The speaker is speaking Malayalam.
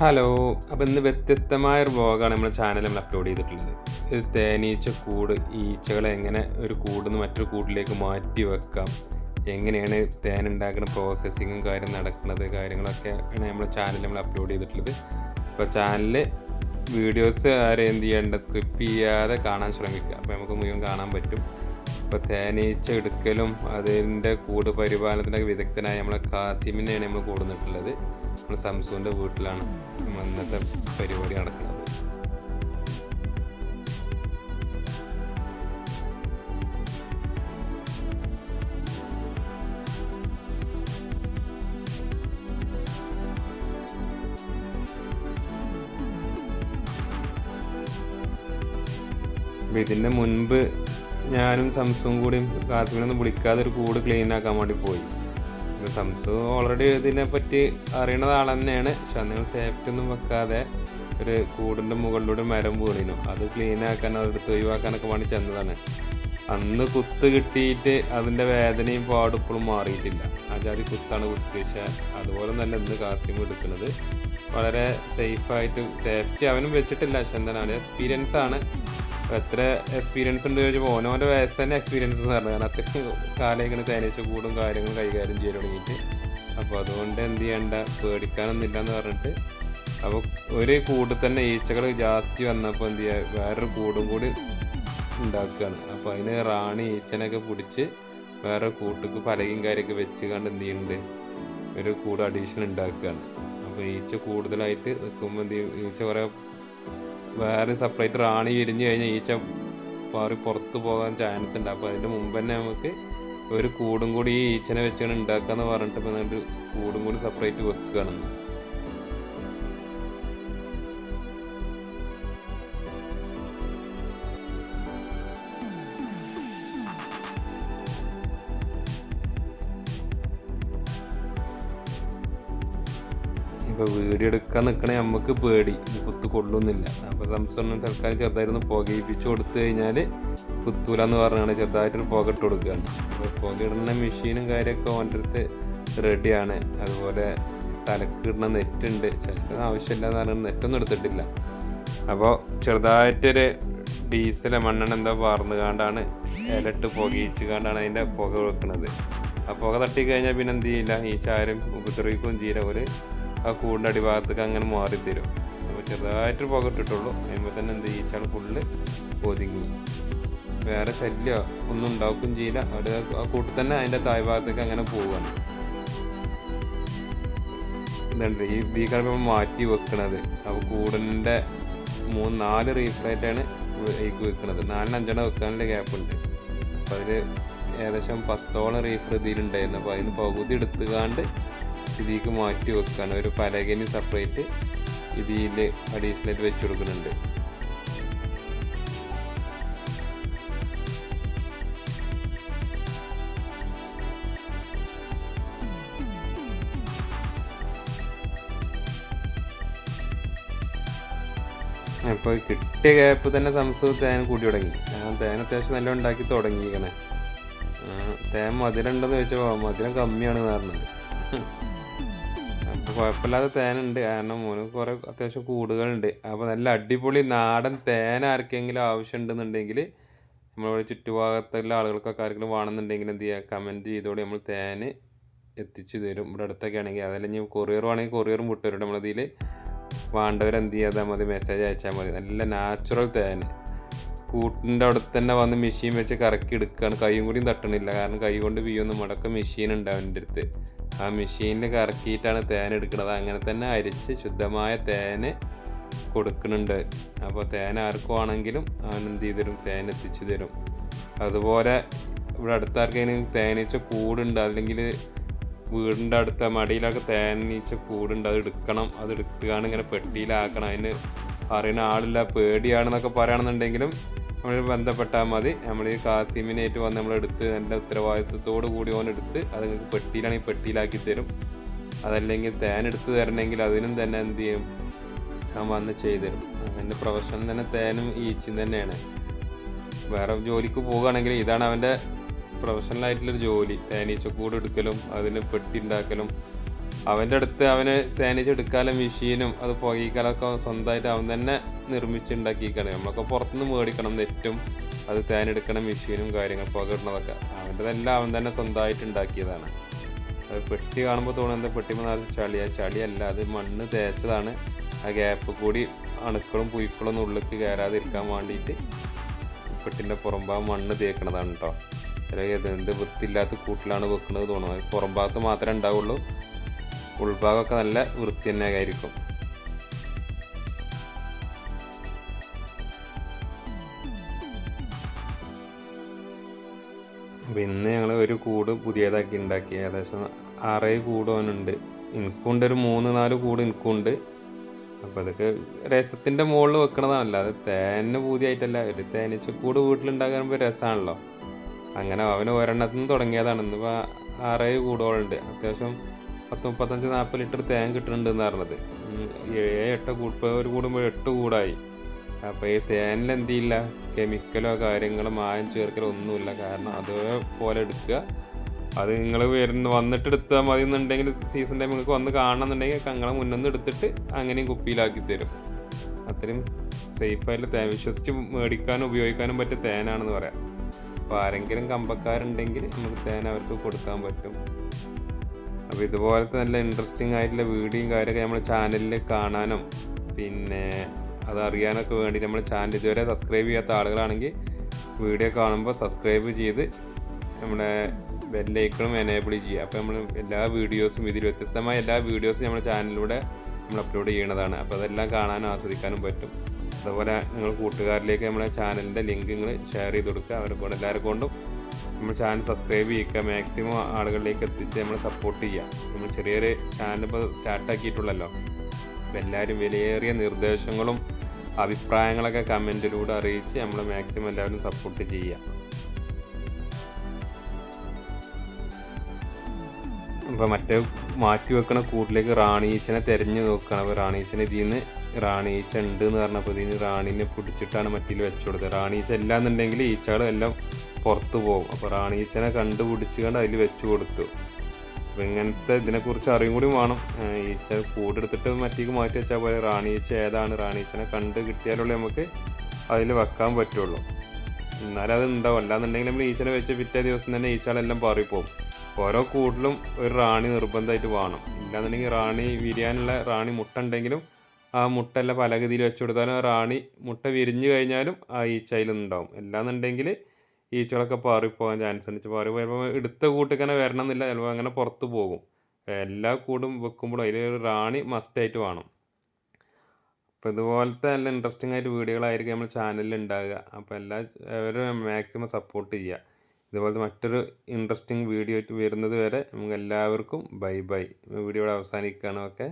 ഹലോ അപ്പോൾ ഇന്ന് വ്യത്യസ്തമായ ഒരു വ്ളോഗാണ് നമ്മുടെ ചാനൽ നമ്മൾ അപ്ലോഡ് ചെയ്തിട്ടുള്ളത്. ഇത് തേനീച്ച കൂട് ഈച്ചകളെ എങ്ങനെ ഒരു കൂടിൽ നിന്ന് മറ്റൊരു കൂട്ടിലേക്ക് മാറ്റി വെക്കാം? എങ്ങനെയാണ് തേൻ ഉണ്ടാക്കുന്ന പ്രോസസ്സിങ്ങും കാര്യം നടക്കുന്നത് കാര്യങ്ങളൊക്കെ ആണ് നമ്മുടെ ചാനൽ നമ്മൾ അപ്ലോഡ് ചെയ്തിട്ടുള്ളത്. അപ്പോൾ ചാനലിൽ വീഡിയോസ് ആരെയും എന്ത് ചെയ്യേണ്ട സ്ക്രിപ്റ്റ് ചെയ്യാതെ കാണാൻ ശ്രമിക്കുക. അപ്പോൾ നമുക്ക് മുഴുവൻ കാണാൻ പറ്റും. ഇപ്പോൾ തേനീച്ച എടുക്കലും അതിന്റെ കൂട് പരിപാലനത്തിനൊക്കെ വിദഗ്ധനായ നമ്മളെ കാസിമിനെയാണ് നമ്മൾ കൂടുന്നിട്ടുള്ളത്. നമ്മൾ സംസുവിന്റെ വീട്ടിലാണ് ഇന്നത്തെ പരിപാടി നടക്കുന്നത്. ഇതിന്റെ മുൻപ് ഞാനും സംസും കൂടിയും കാസിമിനൊന്നും വിളിക്കാതെ ഒരു കൂട് ക്ലീൻ ആക്കാൻ വേണ്ടി പോയി. സംസു ഓൾറെഡി ഇതിനെ പറ്റി അറിയണത് ആൾ തന്നെയാണ്. പക്ഷെ അന്ന് സേഫ്റ്റി ഒന്നും വെക്കാതെ ഒരു കൂടിന്റെ മുകളിലൂടെ മരം വീണിനു. അത് ക്ലീൻ ആക്കാൻ അവരുടെ ഒഴിവാക്കാനൊക്കെ വേണ്ടി ചെന്നതാണ്. അന്ന് കുത്ത് കിട്ടിയിട്ട് അതിന്റെ വേദനയും പാടും മാറിയിട്ടില്ല. ആ ജാതി കുത്താണ് കുത്തി. അതുപോലെ തന്നെ ഇന്ന് കാസിം എടുക്കുന്നത്. വളരെ സേഫായിട്ട് സേഫ്റ്റി അവനും വെച്ചിട്ടില്ല. പക്ഷെ എന്താണ് എക്സ്പീരിയൻസ് ആണ്. എത്ര എക്സ്പീരിയൻസ് ഉണ്ട് ചോദിച്ചപ്പോൾ ഓനോന്റെ വയസ്സ് തന്നെ എക്സ്പീരിയൻസ് എന്ന് പറഞ്ഞു. കാരണം അത്രയും കാലം ഇങ്ങനെ തേനീച്ച കൂടും കാര്യങ്ങളും കൈകാര്യം ചെയ്ത് തുടങ്ങിയിട്ട്. അപ്പോൾ അതുകൊണ്ട് എന്ത് ചെയ്യണ്ട പേടിക്കാനൊന്നുമില്ല എന്ന് പറഞ്ഞിട്ട്. അപ്പോൾ ഒരു കൂട് തന്നെ ഈച്ചകൾ ജാസ്തി വന്നപ്പോൾ എന്ത് ചെയ്യുക വേറൊരു കൂടും കൂടി ഉണ്ടാക്കുകയാണ് അപ്പോൾ അതിന് റാണി ഈച്ചനൊക്കെ പിടിച്ച് വേറെ കൂട്ടുക്ക് പലകയും കാര്യമൊക്കെ വെച്ച് കണ്ട് എന്ത് ചെയ്യുന്നുണ്ട് ഒരു കൂട് അഡീഷൻ ഉണ്ടാക്കുകയാണ് അപ്പോൾ ഈച്ച കൂടുതലായിട്ട് നിൽക്കുമ്പോൾ എന്ത് ഈച്ച കുറേ വേറെ സെപ്പറേറ്റ് റാണി വിരിഞ്ഞു കഴിഞ്ഞാൽ ഈച്ച പാറി പുറത്ത് പോകാൻ ചാൻസ് ഉണ്ട്. അപ്പോൾ അതിന്റെ മുമ്പ് തന്നെ നമുക്ക് ഒരു കൂടും കൂടി ഈ ഈച്ചനെ വെച്ചാണ് ഉണ്ടാക്കാന്ന് പറഞ്ഞിട്ട് ഇപ്പം ഒരു കൂടും കൂടി സെപ്പറേറ്റ് വെക്കുകയാണ് ഇപ്പോൾ വീഡിയോ എടുക്കാൻ നിൽക്കണേ നമുക്ക് പേടി. കുത്തു കൊള്ളുന്നില്ല. അപ്പോൾ സംസ്ഥാനം തൽക്കാലം ചെറുതായിട്ടൊന്ന് പുകയിപ്പിച്ച് കൊടുത്തു കഴിഞ്ഞാൽ കുത്തൂല എന്ന് പറഞ്ഞാണ് ചെറുതായിട്ടൊരു പുക ഇട്ട് കൊടുക്കുകയാണ് അപ്പോൾ പുകയിടുന്ന മെഷീനും കാര്യമൊക്കെ ഓന്റെ അടുത്ത് റെഡിയാണ്. അതുപോലെ തലക്ക് ഇടുന്ന നെറ്റുണ്ട്. ചിലപ്പോൾ ആവശ്യമില്ല എന്ന് പറഞ്ഞാൽ നെറ്റൊന്നും എടുത്തിട്ടില്ല. അപ്പോൾ ചെറുതായിട്ടൊരു ഡീസൽ മണ്ണെണ്ണ എന്താ പാർന്നു കാണ്ടാണ് ഇലട്ട് പുകയിച്ച് കാണ്ടാണ് അതിന്റെ പുക വെക്കുന്നത് ആ പുക തട്ടി കഴിഞ്ഞാൽ പിന്നെ എന്ത് ചെയ്യില്ല? ഈ ചാരും ഉപദ്രവിക്കുകയും ചെയ്യില്ല. ഒരു ആ കൂടിന്റെ അടിഭാഗത്തേക്ക് അങ്ങനെ മാറിത്തരും. അപ്പോൾ ചെറുതായിട്ടൊരു പുക ഇട്ടിട്ടുള്ളൂ അതിനുമ്പോൾ തന്നെ എന്ത് ഈച്ചാൾ ഫുള്ള് ഒതുങ്ങി വേറെ ശല്യമോ ഒന്നും ഉണ്ടാക്കുകയും ചെയ്യില്ല. അവിടെ ആ കൂട്ടിൽ തന്നെ അതിന്റെ താഴ്ഭാഗത്തേക്ക് അങ്ങനെ പോവുകയാണ് ഇതുണ്ട്. ഈ ഈ നമ്മൾ മാറ്റി വെക്കണത്. അപ്പോൾ കൂടിന്റെ മൂന്ന് നാല് റീഫ്ലായിട്ടാണ് ഇതിലേക്ക് വെക്കുന്നത് നാലിന് അഞ്ചെണ്ണം വെക്കാനുള്ള ഗ്യാപ്പ് ഉണ്ട് അപ്പോൾ അതിൽ ഏകദേശം പത്തോളം റീഫർ ഇതിലുണ്ടായിരുന്നു. അപ്പോൾ അതിന് പകുതി എടുത്തുകാണ്ട് ഇതിലേക്ക് മാറ്റി വെക്കുകയാണ് ഒരു പലകന് സെപ്പറേറ്റ് ഇതിൽ അഡീഷണലായിട്ട് വെച്ച് കൊടുക്കുന്നുണ്ട്. അപ്പോൾ കിട്ടിയ ഗ്യാപ്പ് തന്നെ സംസ്ഥാനം തേൻ കൂടി തുടങ്ങി. തേൻ അത്യാവശ്യം നല്ല ഉണ്ടാക്കി തുടങ്ങിയിരിക്കണേ. തേൻ മധുരം മധുരമുണ്ടെന്ന് ചോദിച്ചപ്പോൾ മധുരം കമ്മിയാണ് പറഞ്ഞത് അപ്പോൾ കുഴപ്പമില്ലാതെ തേനുണ്ട്. കാരണം മോന് കുറേ അത്യാവശ്യം കൂടുകളുണ്ട്. അപ്പോൾ നല്ല അടിപൊളി നാടൻ തേൻ ആർക്കെങ്കിലും ആവശ്യമുണ്ടെന്നുണ്ടെങ്കിൽ നമ്മളിവിടെ ചുറ്റുഭാഗത്തുള്ള ആളുകൾക്കൊക്കെ ആർക്കെങ്കിലും വേണമെന്നുണ്ടെങ്കിൽ എന്ത് ചെയ്യുക കമന്റ് ചെയ്തോടെ നമ്മൾ തേൻ എത്തിച്ചു തരും. ഇവിടെ അടുത്തൊക്കെ ആണെങ്കിൽ അതല്ലെങ്കിൽ കൊറിയർ വേണമെങ്കിൽ കൊറിയറും വിട്ടുവരും നമ്മളതിൽ വേണ്ടവരെന്ത് ചെയ്താൽ മതി? മെസ്സേജ് അയച്ചാൽ മതി. നല്ല നാച്ചുറൽ തേൻ കൂട്ടിന്റെ അവിടെ തന്നെ വന്ന് മെഷീൻ വെച്ച് കറക്കി എടുക്കുകയാണ് കൈയും കൂടിയും തട്ടണില്ല. കാരണം കൈ കൊണ്ട് വീയൊന്നും മുടക്ക മെഷീൻ ഉണ്ട് അവന്റെ അടുത്ത്. ആ മെഷീനിൽ കറക്കിയിട്ടാണ് തേൻ എടുക്കുന്നത് അങ്ങനെ തന്നെ അരിച്ച് ശുദ്ധമായ തേന് കൊടുക്കുന്നുണ്ട് അപ്പോൾ തേൻ ആർക്കും ആണെങ്കിലും അവൻ എന്ത് ചെയ്ത് തരും? തേൻ എത്തിച്ചു തരും. അതുപോലെ ഇവിടെ അടുത്താർക്കെങ്കിലും തേനീച്ച കൂടുണ്ട്. അല്ലെങ്കിൽ വീടിന്റെ അടുത്ത മടിയിലൊക്കെ തേനീച്ച കൂടുണ്ട്. അത് എടുക്കണം. അത് എടുത്തുകാണ് ഇങ്ങനെ പെട്ടിയിലാക്കണം. അതിന് അറിയുന്ന ആളില്ല. പേടിയാണെന്നൊക്കെ പറയുകയാണെന്നുണ്ടെങ്കിലും നമ്മൾ ബന്ധപ്പെട്ടാൽ മതി. നമ്മൾ ഈ കാസിമിനേറ്റ് വന്ന് നമ്മൾ എടുത്ത് എന്റെ ഉത്തരവാദിത്വത്തോട് കൂടി ഓൻ എടുത്ത് അത് നിങ്ങൾക്ക് പെട്ടിയിലാണെങ്കിൽ പെട്ടിയിലാക്കി തരും. അതല്ലെങ്കിൽ തേൻ എടുത്ത് തരണമെങ്കിൽ അതിനും തന്നെ എന്ത് ചെയ്യും? ഞാൻ വന്ന് ചെയ്തു തരും എന്റെ പ്രൊഫഷൻ തന്നെ തേനും ഈച്ചും തന്നെയാണ്. വേറെ ജോലിക്ക് പോവുകയാണെങ്കിൽ ഇതാണ് അവന്റെ പ്രൊഫഷണലായിട്ടുള്ളൊരു ജോലി. തേനീച്ച കൂടെ എടുക്കലും അതിന് പെട്ടി ഉണ്ടാക്കലും അവന്റെ അടുത്ത് അവന് തേനീച്ചെടുക്കാനും മെഷീനും അത് പുകയിക്കാലൊക്കെ സ്വന്തമായിട്ട് അവൻ തന്നെ നിർമ്മിച്ചുണ്ടാക്കിയിരിക്കുകയാണ്. നമ്മളൊക്കെ പുറത്തുനിന്ന് മേടിക്കണം നെറ്റും അത് തേനെടുക്കണ മെഷീനും കാര്യങ്ങൾ പുക ഇടുന്നതൊക്കെ അവന്റെതെല്ലാം അവൻ തന്നെ സ്വന്തമായിട്ട് ഉണ്ടാക്കിയതാണ്. അത് പെട്ടി കാണുമ്പോൾ തോന്നുന്നത് പെട്ടിമ നാല് ചളിയാണ് ചളിയല്ല അത് മണ്ണ് തേച്ചതാണ്. ആ ഗ്യാപ്പ് കൂടി അണുക്കളും പുഴുക്കളൊന്നും ഉള്ളിലേക്ക് കയറാതിരിക്കാൻ വേണ്ടിയിട്ട് പെട്ടിന്റെ പുറമ്പാ മണ്ണ് തേക്കണതാണ് കേട്ടോ അല്ലെങ്കിൽ എന്ത് വൃത്തിയില്ലാത്ത കൂട്ടിലാണ് വെക്കുന്നത് തോന്നുന്നത് പുറംഭാഗത്ത് മാത്രമേ ഉണ്ടാവുള്ളൂ. ഉൾഭാഗമൊക്കെ നല്ല വൃത്തി തന്നെ ആയിരിക്കും അപ്പം ഇന്ന് ഞങ്ങൾ ഒരു കൂട് പുതിയതാക്കി ഉണ്ടാക്കി. ഏകദേശം ആറേ കൂട് അവനുണ്ട്. എനിക്കുണ്ട് ഒരു മൂന്ന് നാല് കൂട് എനിക്കുണ്ട് അപ്പം അതൊക്കെ രസത്തിന്റെ മുകളിൽ വെക്കണതാണല്ലോ. അത് തേന് പൂതിയായിട്ടല്ല ഒരു തേനീച്ചക്കൂട് വീട്ടിലുണ്ടാക്കുമ്പോൾ രസമാണല്ലോ അങ്ങനെ അവന് ഒരെണ്ണത്തിന് തുടങ്ങിയതാണ്. ഇന്നിപ്പോൾ ആറേ കൂടുകളുണ്ട് അത്യാവശ്യം പത്ത് മുപ്പത്തഞ്ച് നാൽപ്പത് ലിറ്റർ തേൻ കിട്ടുന്നുണ്ട് എന്ന് പറഞ്ഞത് ഏഴ് എട്ട് കൂട് ഇപ്പോൾ ഒരു കൂടുമ്പോൾ എട്ട് കൂടായി. അപ്പോൾ ഈ തേനിൽ എന്തില്ല കെമിക്കലോ കാര്യങ്ങളോ മായം ചേർക്കലോ ഒന്നുമില്ല. കാരണം അതേപോലെ എടുക്കുക. അത് നിങ്ങൾ വരുന്ന വന്നിട്ട് എടുത്താൽ മതി എന്നുണ്ടെങ്കിൽ സീസൺ ടൈം നിങ്ങൾക്ക് വന്ന് കാണണമെന്നുണ്ടെങ്കിൽ കങ്ങളെ മുന്നിൽ എടുത്തിട്ട് അങ്ങനെയും കുപ്പിയിലാക്കി തരും. അത്രയും സേഫായിട്ട് തേൻ. വിശ്വസിച്ച് മേടിക്കാനും ഉപയോഗിക്കാനും പറ്റിയ തേനാണെന്ന് പറയാം. അപ്പോൾ ആരെങ്കിലും കമ്പക്കാരുണ്ടെങ്കിൽ നമുക്ക് തേൻ അവർക്ക് കൊടുക്കാൻ പറ്റും. അപ്പോൾ ഇതുപോലത്തെ നല്ല ഇൻട്രസ്റ്റിംഗ് ആയിട്ടുള്ള വീഡിയോയും കാര്യമൊക്കെ നമ്മൾ ചാനലിൽ കാണാനും പിന്നെ അത് അറിയാനൊക്കെ വേണ്ടി നമ്മൾ ചാനൽ ഇതുവരെ സബ്സ്ക്രൈബ് ചെയ്യാത്ത ആളുകളാണെങ്കിൽ വീഡിയോ കാണുമ്പോൾ സബ്സ്ക്രൈബ് ചെയ്ത് നമ്മുടെ ബെല്ലൈക്കണും എനേബിൾ ചെയ്യുക. അപ്പോൾ നമ്മൾ എല്ലാ വീഡിയോസും ഇതിൽ വ്യത്യസ്തമായ എല്ലാ വീഡിയോസും നമ്മുടെ ചാനലിലൂടെ നമ്മൾ അപ്ലോഡ് ചെയ്യണതാണ് അപ്പോൾ അതെല്ലാം കാണാനും ആസ്വദിക്കാനും പറ്റും. അതുപോലെ നിങ്ങൾ കൂട്ടുകാരിലേക്ക് നമ്മുടെ ചാനലിന്റെ ലിങ്ക് നിങ്ങൾ ഷെയർ ചെയ്ത് കൊടുക്കുക. അവരെ കൊണ്ട് എല്ലാവരെ കൊണ്ടും നമ്മൾ ചാനൽ സബ്സ്ക്രൈബ് ചെയ്യുക മാക്സിമം ആളുകളിലേക്ക് എത്തിച്ച് നമ്മൾ സപ്പോർട്ട് ചെയ്യുക. നമ്മൾ ചെറിയൊരു ചാനൽ ഇപ്പോൾ സ്റ്റാർട്ടാക്കിയിട്ടുള്ളല്ലോ അപ്പോൾ എല്ലാവരും വിലയേറിയ നിർദ്ദേശങ്ങളും അഭിപ്രായങ്ങളൊക്കെ കമന്റിലൂടെ അറിയിച്ച് നമ്മൾ മാക്സിമം എല്ലാവരും സപ്പോർട്ട് ചെയ്യുക. അപ്പോൾ മറ്റേ മാറ്റി വെക്കണ കൂട്ടിലേക്ക് റാണീച്ചനെ തിരഞ്ഞു നോക്കണം. അപ്പോൾ റാണീച്ചനെ ഇതിൽ നിന്ന് റാണീച്ച ഉണ്ട് എന്ന് പറഞ്ഞപ്പോൾ ഇതിന് റാണീനെ പിടിച്ചിട്ടാണ് മറ്റിൽ വെച്ചു കൊടുത്തത്. റാണീച്ച എല്ലാം എന്നുണ്ടെങ്കിൽ എല്ലാം പുറത്ത് പോകും. അപ്പോൾ റാണീച്ചനെ കണ്ടുപിടിച്ച് കണ്ട് അതിൽ വെച്ച് കൊടുത്തു. അപ്പോൾ ഇങ്ങനത്തെ ഇതിനെക്കുറിച്ച് അറിയും കൂടി വേണം. ഈച്ച കൂടെടുത്തിട്ട് മറ്റേക്ക് മാറ്റി വെച്ചാൽ പോലെ റാണീച്ച ഏതാണ്? റാണീച്ചനെ കണ്ട് കിട്ടിയാലുള്ള നമുക്ക് അതിൽ വെക്കാൻ പറ്റുള്ളൂ. എന്നാലും അത് ഉണ്ടാവും. അല്ലാന്നുണ്ടെങ്കിൽ നമ്മൾ ഈച്ചനെ വെച്ച് പിറ്റേ ദിവസം തന്നെ ഈച്ചകളെല്ലാം പാറിപ്പോവും. ഓരോ കൂട്ടിലും ഒരു റാണി നിർബന്ധമായിട്ട് വേണം. ഇല്ലാന്നുണ്ടെങ്കിൽ റാണി വിരിയാനുള്ള റാണി മുട്ട ഉണ്ടെങ്കിലും ആ മുട്ട എല്ലാം പലഗതിയിൽ വെച്ചു കൊടുത്താലും റാണി മുട്ട വിരിഞ്ഞു കഴിഞ്ഞാലും ആ ഈച്ചയിൽ അതിലുണ്ടാവും. അല്ലാന്നുണ്ടെങ്കിൽ ഈച്ചകളൊക്കെ പാറിപ്പോകാൻ ചാൻസ് ഉണ്ട്. പാറി പോയപ്പോൾ എടുത്ത കൂട്ടിക്കന്നെ വരണം എന്നില്ല ചിലപ്പോൾ അങ്ങനെ പുറത്ത് പോകും. എല്ലാ കൂടും വെക്കുമ്പോഴും അതിൽ ഒരു റാണി മസ്റ്റായിട്ട് വേണം. അപ്പോൾ ഇതുപോലത്തെ നല്ല ഇൻട്രസ്റ്റിംഗ് ആയിട്ട് വീഡിയോകളായിരിക്കും നമ്മൾ ചാനലിൽ ഉണ്ടാകുക അപ്പോൾ എല്ലാവരും മാക്സിമം സപ്പോർട്ട് ചെയ്യുക. ഇതുപോലത്തെ മറ്റൊരു ഇൻട്രസ്റ്റിംഗ് വീഡിയോ ആയിട്ട് വരുന്നത് വരെ നമുക്ക് എല്ലാവർക്കും ബൈ ബൈ വീഡിയോ അവസാനിക്കുകയാണ്. ഓക്കെ